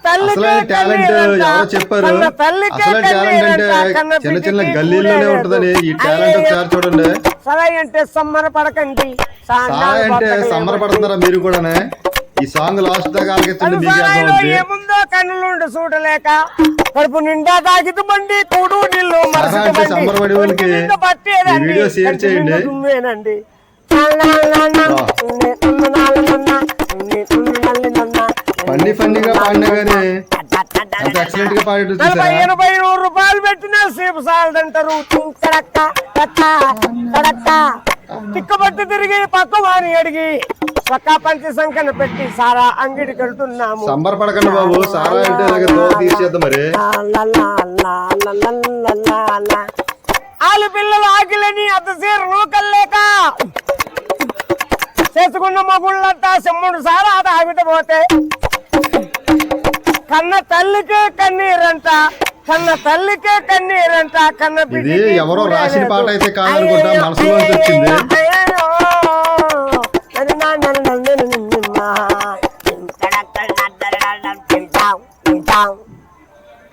Talent. ఎవరో చెప్పారు అసలు టాలెంట్ అంటే చిన్న చిన్న కూడలేదు. ఉంటదని ఈ టాలెంట్. ఒకసారి చూడండి సరాయి అంటే సమ్మర పడకండి అంటే సంబరపడుతున్నారా మీరు కూడానే ఈ సాంగ్ లాస్ట్ దాకా ఆలకించండి మీకు ఏముందో కన్నులుండి చూడలేక కడుపు నిండా తాగిదు బండి కూడు నీళ్ళు. సంబరపడి వాళ్ళకి వీడియో షేర్ చేయండి. ఫన్నీ ఫన్నీగా పాడినా గానీ అంత ఎక్సలెంట్గా పాడేట్టు నలభై చూసారా? ఎనభై నూరు రూపాయలు పెట్టినా సేపు తిక్కబట్టి తిరిగి పక్క అడిగి పక్కా పంచి సంఖ్యను పెట్టి సారా అంగిడికి వెళ్తున్నాము. సంబరపడకండి బాబు సారా అంటే ఇలాగ దో తీసేద్దాం మరి. ఆలు పిల్లలు ఆకిలని అత్త సీర నూకల్లేక చేసుకున్న మగుళ్ళంతా సెమ్ముడు సారా తాగిట పోతే కన్న తల్లికే కన్నీరంట కన్న తల్లికే కన్నీరంట కన్న ఇది ఎవరో రాసిన పాట అయితే కాదనుకుంటా వచ్చింది